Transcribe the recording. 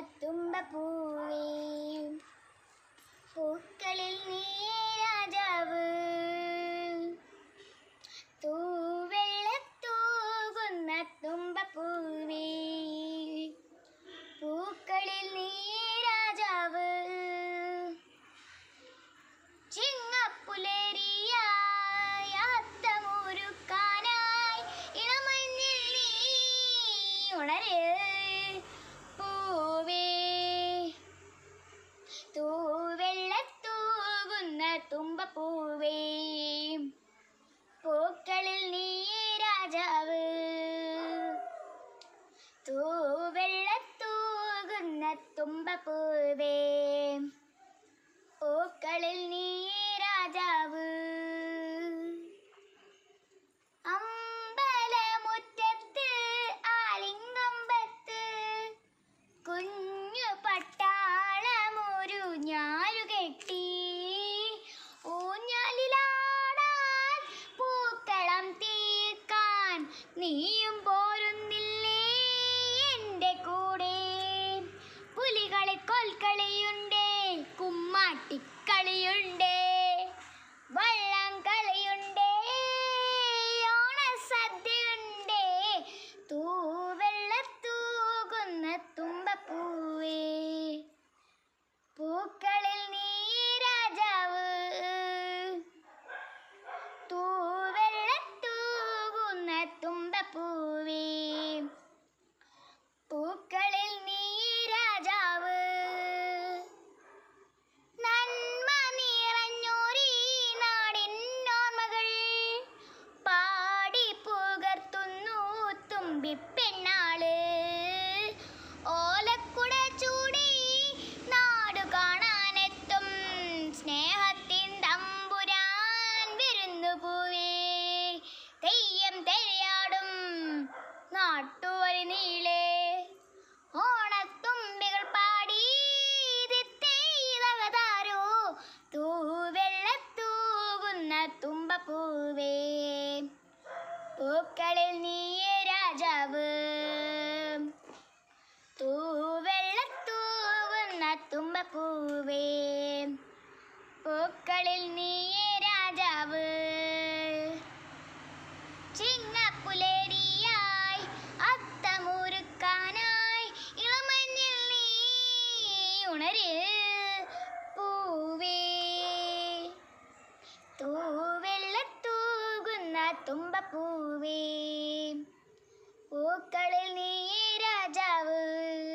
തുമ്പപ്പൂവേ. പൂക്കളിൽ നീ രാജാവ്. തൂവെള്ളത്തൂകുന്ന തുമ്പപ്പൂവേ. പൂക്കളിൽ നീ രാജാവ്. ചിങ്ങപ്പുലരിയായി അത്തമൊരുക്കാനായി ഇളമഞ്ഞിൽ നീ ഉണര്. തൂവെള്ളത്തൂകുന്ന തുമ്പപ്പൂവേ. പൂക്കളിൽ നീ രാജാവ്. തൂവെള്ളത്തൂകുന്ന തുമ്പപ്പൂവേ. പൂക്കളിൽ നീ രാജാവ്. ma peau. നാട്ടുവരി നീളേ. ഓണത്തുമ്പികൾ പാടി തെയ്തകതാരോ തൂവെള്ളത്തൂകുന്ന തുമ്പപ്പൂവേ. പൂക്കളിൽ നീയേ രാജാവ്. തൂവെള്ളത്തൂകുന്ന തുമ്പപ്പൂവേ. പൂക്കളിൽ നീയേ രാജാവ്. ചിങ്ങപ്പുലരിയായി തുമ്പപ്പൂവേ. പൂക്കളിൽ നീ രാജാവ്.